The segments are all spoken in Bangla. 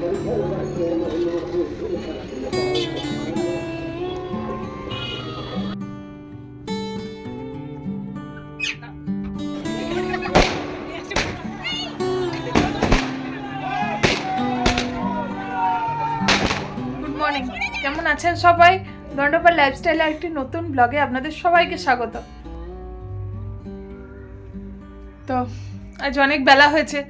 গুড মর্নিং কেমন আছেন সবাই? দণ্ডপাল লাইফস্টাইলের একটি নতুন ব্লগে আপনাদের সবাইকে স্বাগত। তো, আজ অনেক বেলা হয়েছে।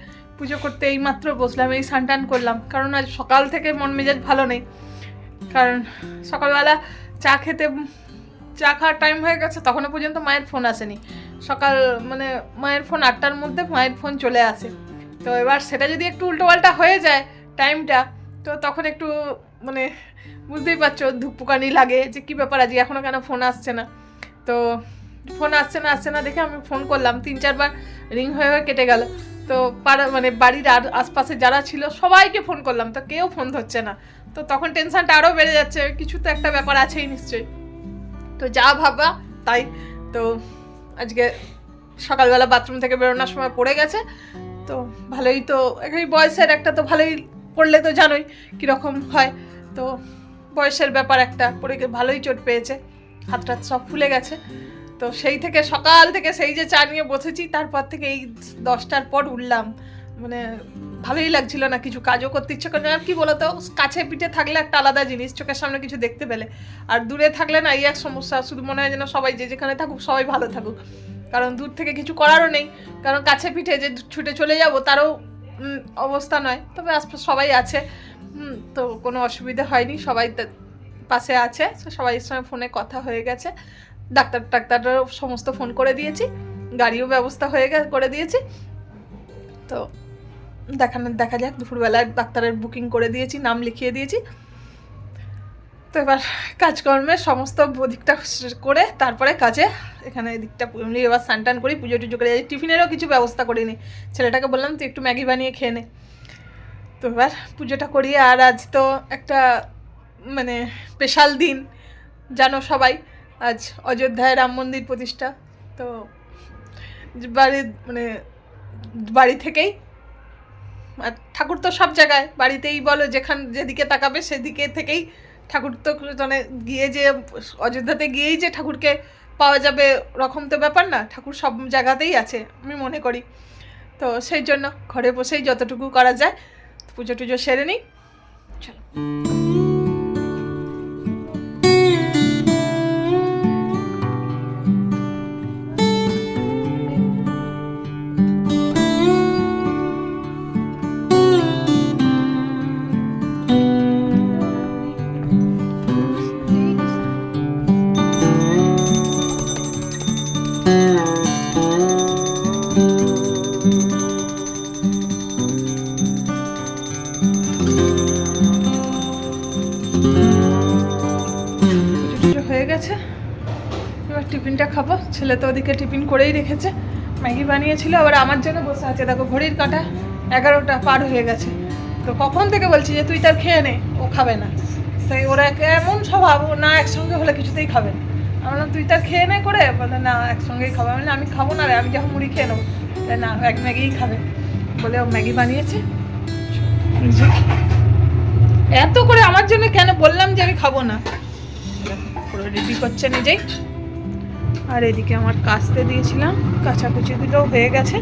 পুজো করতে এই মাত্র বসলাম, এই সানটান করলাম। কারণ আজ সকাল থেকে মন মেজাজ ভালো নেই। কারণ সকালবেলা চা খেতে, চা খাওয়ার টাইম হয়ে গেছে, তখনও পর্যন্ত মায়ের ফোন আসেনি। সকাল মানে মায়ের ফোন আটটার মধ্যে মায়ের ফোন চলে আসে। তো এবার সেটা যদি একটু উল্টোপাল্টা হয়ে যায় টাইমটা তো তখন একটু মানে বুঝতেই পারছ, ধুকপুকানি লাগে যে কী ব্যাপার আজকে এখনও কেন ফোন আসছে না। তো ফোন আসছে না আসছে না দেখে আমি ফোন করলাম। তিন, চারবার রিং হয়ে হয়ে কেটে গেল। তো পাড়া মানে বাড়ির আর আশপাশে যারা ছিল, সবাইকে ফোন করলাম। তো কেউ ফোন ধরছে না। তো তখন টেনশনটা আরও বেড়ে যাচ্ছে। কিছু তো একটা ব্যাপার আছেই নিশ্চয়ই। তো যা ভাবা, তাই। তো আজকে সকালবেলা বাথরুম থেকে বেরোনোর সময় পড়ে গেছে। তো ভালোই তো এই বয়সের একটা তো ভালোই পড়লে তো জানোই কীরকম হয়। তো বয়সের ব্যাপার একটা, পড়ে ভালোই চোট পেয়েছে। হাত টাত সব ফুলে গেছে। তো সেই থেকে সকাল থেকে সেই যে চা নিয়ে বসেছি, তারপর থেকে এই দশটার পর উঠলাম। মানে ভালোই লাগছিল না, কিছু কাজও করতে ইচ্ছে করে আর কি বলতো, কাছে পিঠে থাকলে একটা আলাদা জিনিস, চোখের সামনে কিছু দেখতে পেলে। আর দূরে থাকলে না, এই এক সমস্যা, শুধু মনে হয় যেন সবাই যে যেখানে থাকুক, সবাই ভালো থাকুক। কারণ দূর থেকে কিছু করারও নেই। কারণ কাছে পিঠে যে ছুটে চলে যাব, তারও অবস্থা নয়। তবে আশপাশ সবাই আছে। তো কোনো অসুবিধা হয়নি, সবাই পাশে আছে। তো সবাইয়ের সঙ্গে ফোনে কথা হয়ে গেছে। ডাক্তার টাক্তারও সমস্ত ফোন করে দিয়েছি, গাড়িও ব্যবস্থা হয়ে করে দিয়েছি। তো দেখানো, দেখা যাক, দুপুরবেলায় ডাক্তারের বুকিং করে দিয়েছি, নাম লিখিয়ে দিয়েছি। তো এবার কাজকর্মের সমস্ত দিকটা করে তারপরে কাজে এখানে দিকটা এমনি এবার স্নান টান করি, পুজো টুজো করে টিফিনেরও কিছু ব্যবস্থা করিনি ছেলেটাকে বললাম, তুই একটু ম্যাগি বানিয়ে খেয়ে নে। তো এবার পুজোটা করি, আর আজ তো একটা মানে স্পেশাল দিন, জানো সবাই। আজ অযোধ্যায় রাম মন্দির প্রতিষ্ঠা। তো বাড়ি মানে বাড়ি থেকেই, আর ঠাকুর তো সব জায়গায়, বাড়িতেই বলো যেখান, যেদিকে তাকাবে সেদিকে থেকেই ঠাকুর তো মানে গিয়ে যে, অযোধ্যাতে গিয়েই যে ঠাকুরকে পাওয়া যাবে ওরকম তো ব্যাপার না, ঠাকুর সব জায়গাতেই আছে, আমি মনে করি। তো সেই জন্য ঘরে বসেই যতটুকু করা যায়, পুজো টুজো সেরে নিই, চলো। ছেলে তো ওদিকে টিফিন করেই রেখেছে। ম্যাগি বানিয়েছিল আবার আমার জন্য বসে আছে। দেখো ঘড়ির কাঁটা এগারোটা পার হয়ে গেছে। তো কখন থেকে বলছি যে তুই তার খেয়ে নে ও খাবে না। সেই ওরা এমন স্বভাব ও না একসঙ্গে হলে কিছুতেই খাবে না। বললাম তুই তার খেয়ে নে করে? বলে না একসঙ্গেই খাবে। বললাম, আমি খাব না রে আমি যখন মুড়ি খেয়ে নেব। বলে, না এক ম্যাগিই খাবে। বলে ও ম্যাগি বানিয়েছে। এত করে আমার জন্য কেন বললাম যে আমি খাব না? রেডি করছে নিজেই। আর এদিকে আমার কাচতে দিয়েছিলাম কাচাকুচি দুটো হয়ে গেছে।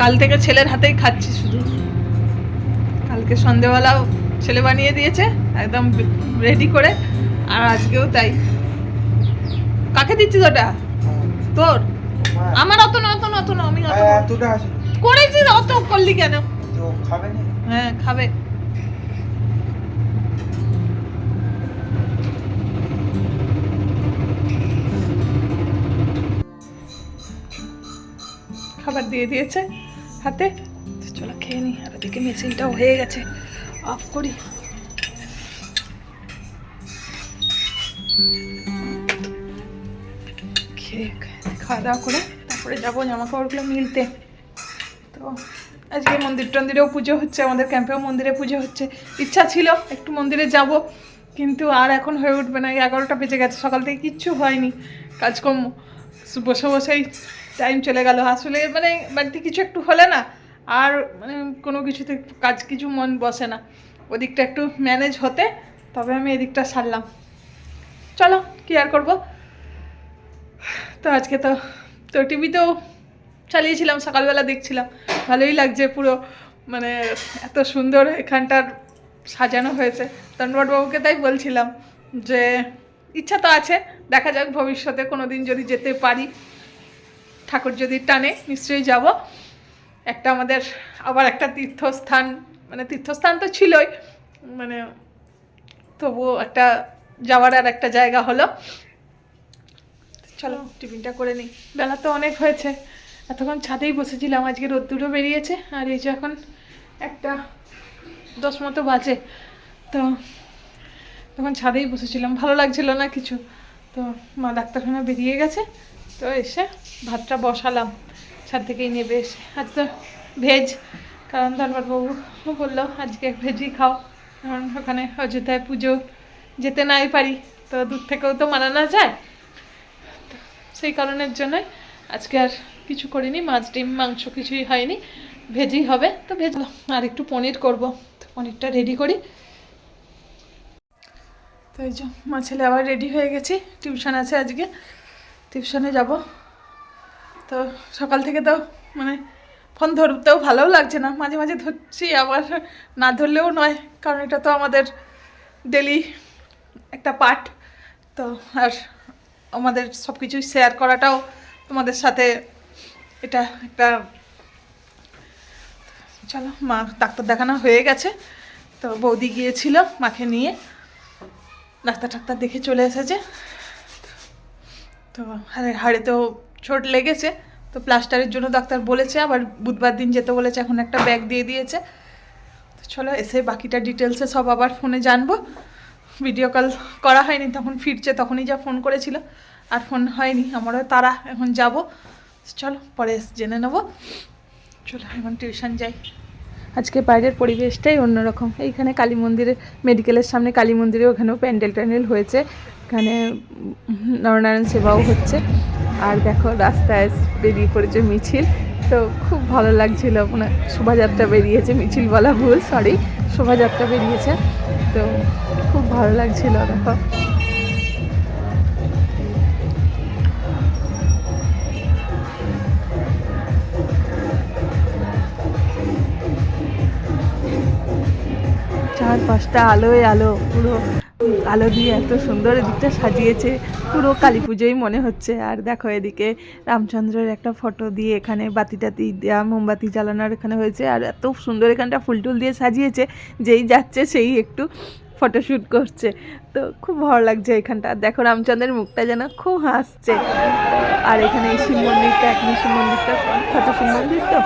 কাল থেকে ছেলের হাতেই খাচ্ছি শুধু। কালকে সন্ধেবেলাও ছেলে বানিয়ে দিয়েছে একদম রেডি করে আর আজকেও তাই। কাকে দিচ্ছিস ওটা? তোর? আমার অত না অত না অত না আমি অত না। করেছিস অত করলি কেন? খাবে না? হ্যাঁ খাবে। খাবার দিয়ে দিয়েছে হাতে। চলো খেয়ে নি। আর ওদিকে মেশিনটাও হয়ে গেছে। অফ করি। খেয়ে খাওয়া দাওয়া করে তারপরে যাব জামা কাপড়গুলো মিলতে। তো আজকে মন্দির টন্দিরেও পুজো হচ্ছে, আমাদের ক্যাম্পেও মন্দিরে পুজো হচ্ছে। ইচ্ছা ছিল একটু মন্দিরে যাব, কিন্তু আর এখন হয়ে উঠবে না। এগারোটা বেজে গেছে, সকাল থেকে কিচ্ছু হয়নি। কাজকর্ম বসে বসেই টাইম চলে গেল। আসলে মানে বাড়িতে কিছু একটু হলে না, আর মানে কোনো কিছুতে কাজ কিছু মন বসে না। ওদিকটা একটু ম্যানেজ হতে, তবে আমি এদিকটা সারলাম। চলো, কি আর করব? তো আজকে তো তো টিভিতেও চালিয়েছিলাম, সকালবেলা দেখছিলাম। ভালোই লাগছে পুরো মানে এত সুন্দর এখানটার সাজানো হয়েছে। ধনবাবুকে তাই বলছিলাম যে, ইচ্ছা তো আছে, দেখা যাক ভবিষ্যতে কোনো দিন যদি যেতে পারি। ঠাকুর যদি টানে, নিশ্চয়ই যাব। একটা আমাদের আবার একটা তীর্থস্থান মানে তীর্থস্থান তো ছিলই মানে তবুও একটা যাওয়ার আর একটা জায়গা হলো। চলো, টিফিনটা করে নিই। বেলা তো অনেক হয়েছে, এতক্ষণ ছাদেই বসেছিলাম, আজকে রোদ্দুরও বেরিয়েছে, আর এই যে এখন একটা দশ মতো বাজে। তো তখন ছাদেই বসেছিলাম, ভালো লাগছিল না কিছু। তো মা ডাক্তারখানা বেরিয়ে গেছে তো এসে ভাতটা বসালাম। ছাদ থেকেই নেবে এসে। আজ তো ভেজ কারণ ধনবাদবাবু বলল, আজকে ভেজই খাও। কারণ ওখানে অযোধ্যায় পুজো যেতে নাই পারি। তো দূর থেকেও তো মানানো যায়। সেই কারণের জন্যই আজকে আর কিছু করিনি। মাছ, ডিম, মাংস কিছুই হয়নি। ভেজই হবে। তো ভেজ আর একটু পনির করব। তো পনিরটা রেডি করি। তো এই যে মা ছেলে আবার রেডি হয়ে গেছি। টিউশন আছে আজকে। টিউশনে যাব। তো সকাল থেকে তো মানে ফোন ধরতেও ভালোও লাগছে না। মাঝে মাঝে ধরছি, আবার না ধরলেও নয়, কারণ এটা তো আমাদের ডেলি একটা পার্ট তো আর আমাদের সব কিছুই শেয়ার করাটাও তোমাদের সাথে এটা একটা চলো, মা ডাক্তার দেখানো হয়ে গেছে। তো বৌদি গিয়েছিল মাকে নিয়ে। ডাক্তার টাক্তার দেখে চলে এসেছে। তো হাড়ে হাড়েতেও চোট লেগেছে, তো প্লাস্টারের জন্য ডাক্তার বলেছে, আবার বুধবার দিন যেতে বলেছে, এখন একটা ব্যাগ দিয়ে দিয়েছে। তো চলো, এসে বাকিটা ডিটেলসে সব আবার ফোনে জানব। ভিডিও কল করা হয়নি, তখন ফিরছে, তখনই যা ফোন করেছিল, আর ফোন হয়নি, আমারও তারা এখন যাব। চলো, পরে জেনে নেব। চলো, এখন টিউশন যাই। আজকে বাইরের পরিবেশটাই অন্যরকম। এইখানে কালী মন্দিরে, মেডিকেলের সামনে কালী মন্দিরে ওখানেও প্যান্ডেল ট্যান্ডেল হয়েছে। এখানে নরনারায়ণ সেবাও হচ্ছে। আর দেখো, রাস্তায় বেরিয়ে পড়েছে মিছিল। তো খুব ভালো লাগছিল মানে শোভাযাত্রা বেরিয়েছে, মিছিল বলা ভুল সরি শোভাযাত্রা বেরিয়েছে। তো খুব ভালো লাগছিল, দেখো। চার পাঁচটা আলোয় আলো, পুরো আলো দিয়ে এত সুন্দর এদিকটা সাজিয়েছে। পুরো কালী পুজোই মনে হচ্ছে। আর দেখো এদিকে রামচন্দ্রের একটা ফটো দিয়ে এখানে বাতি টাতি দেওয়া মোমবাতি জ্বালানোর এখানে হয়েছে। আর এত সুন্দর এখানটা ফুল টুল দিয়ে সাজিয়েছে, যেই যাচ্ছে সেই একটু ফটোশ্যুট করছে। তো খুব ভালো লাগছে এখানটা। দেখো রামচন্দ্রের মুখটা যেন খুব হাসছে। আর এখানে এই শিব মন্দিরটা, এখানে শিব মন্দিরটা বিখ্যাত শিব মন্দির তো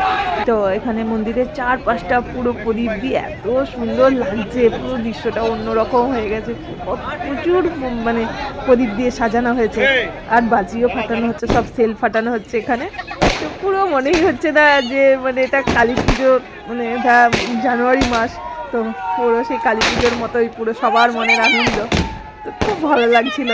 তো এখানে মন্দিরের চার পাঁচটা পুরো প্রদীপ দিয়ে এত সুন্দর লাগছে পুরো দৃশ্যটা অন্যরকম হয়ে গেছে। প্রচুর মানে প্রদীপ দিয়ে সাজানো হয়েছে। আর বাজিও ফাটানো হচ্ছে সব সেল ফাটানো হচ্ছে এখানে। তো পুরো মনেই হচ্ছে না যে মানে এটা কালী পুজো মানে এটা জানুয়ারি মাস তো পুরো সেই কালী পুজোর মতোই পুরো সবার মনের আনন্দ। তো খুব ভালো লাগছিল।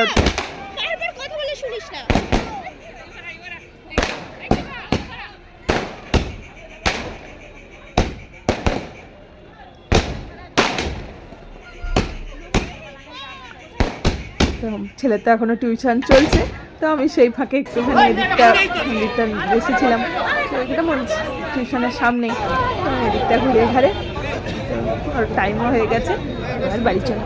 তো ছেলে তো এখনও টিউশন চলছে, তো আমি সেই ফাঁকে একটুখানি এদিকটা এদিকটা বসেছিলাম। এটা মন টিউশনের সামনেই এদিকটা ঘুরে। ঘাড়ে ওর টাইমও হয়ে গেছে আর বাড়ি চলো।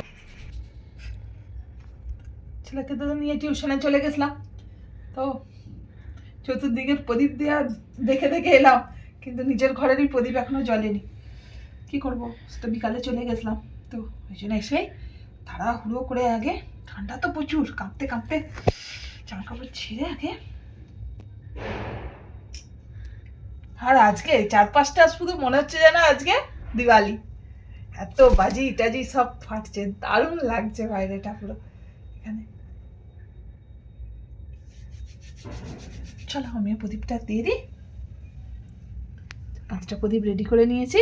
ছেলেকে তো নিয়ে টিউশনে চলে গেছিলাম। তো চতুর্দিকের প্রদীপ দেওয়া দেখে দেখে এলাম, কিন্তু নিজের ঘরেরই প্রদীপ এখনও জ্বলেনি। কি করব? তো বিকালে চলে গেছিলাম, তো ওই জন্য এসে তাড়াহুড়ো করে আগে ঠান্ডা তো প্রচুর, কাঁপতে কাঁপতে জামা কাপড় ছিঁড়ে আগে। আর আজকে চার পাঁচটা শুধু মনে হচ্ছে যেন আজকে দিওয়ালি। এত বাজি টাজি সব ফাটছে, দারুণ লাগছে বাইরেটা পুরো এখানে। চলো আমিও প্রদীপটা দিয়ে দিই। পাঁচটা প্রদীপ রেডি করে নিয়েছি।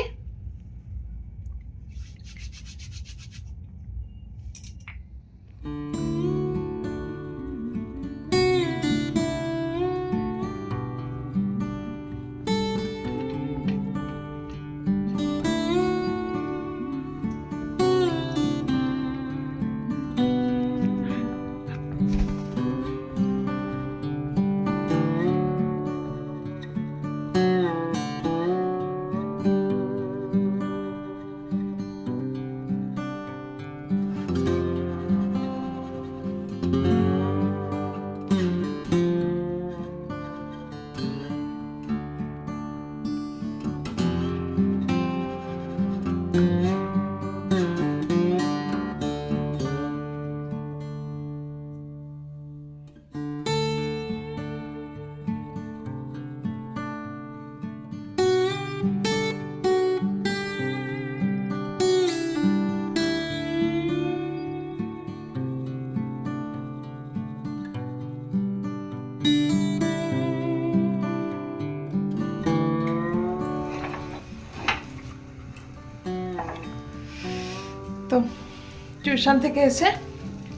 টিউশন থেকে এসে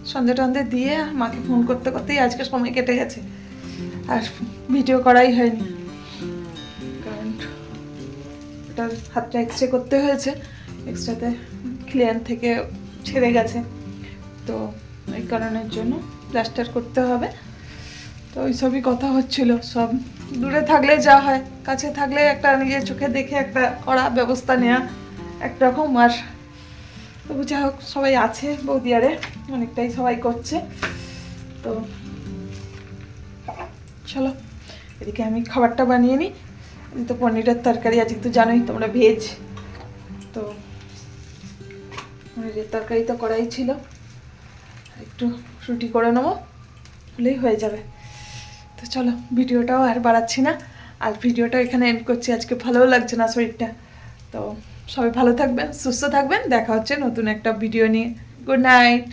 সন্ধে টন্ধে দিয়ে মাকে ফোন করতে করতেই আজকে সময় কেটে গেছে। আর ভিডিও করাই হয়নি। কারণ ওটার হাতটা এক্স রে করতে হয়েছে। এক্সরেতে ক্লিয়ার থেকে ছেড়ে গেছে। তো এই কারণের জন্য প্লাস্টার করতে হবে। তো ওই সবই কথা হচ্ছিল। সব দূরে থাকলে যা হয়, কাছে থাকলে একটা নিজের চোখে দেখে একটা করা ব্যবস্থা নেওয়া একরকম। আর তবু যা হোক, সবাই আছে বৌদিয়ারে, অনেকটাই সবাই করছে। তো চলো, এদিকে আমি খাবারটা বানিয়ে নিই। তো পনিরের তরকারি আজকে তো জানোই তোমরা ভেজ। তো পনিরের তরকারি তো করাই ছিল। একটু রুটি করে নেব, হলেই হয়ে যাবে। তো চলো, ভিডিওটাও আর বাড়াচ্ছি না। আর ভিডিওটা এখানে এন্ড করছি, আজকে ভালোও লাগছে না শরীরটা। তো সবাই ভালো থাকবেন সুস্থ থাকবেন। দেখা হচ্ছে নতুন একটা ভিডিও নিয়ে। Good night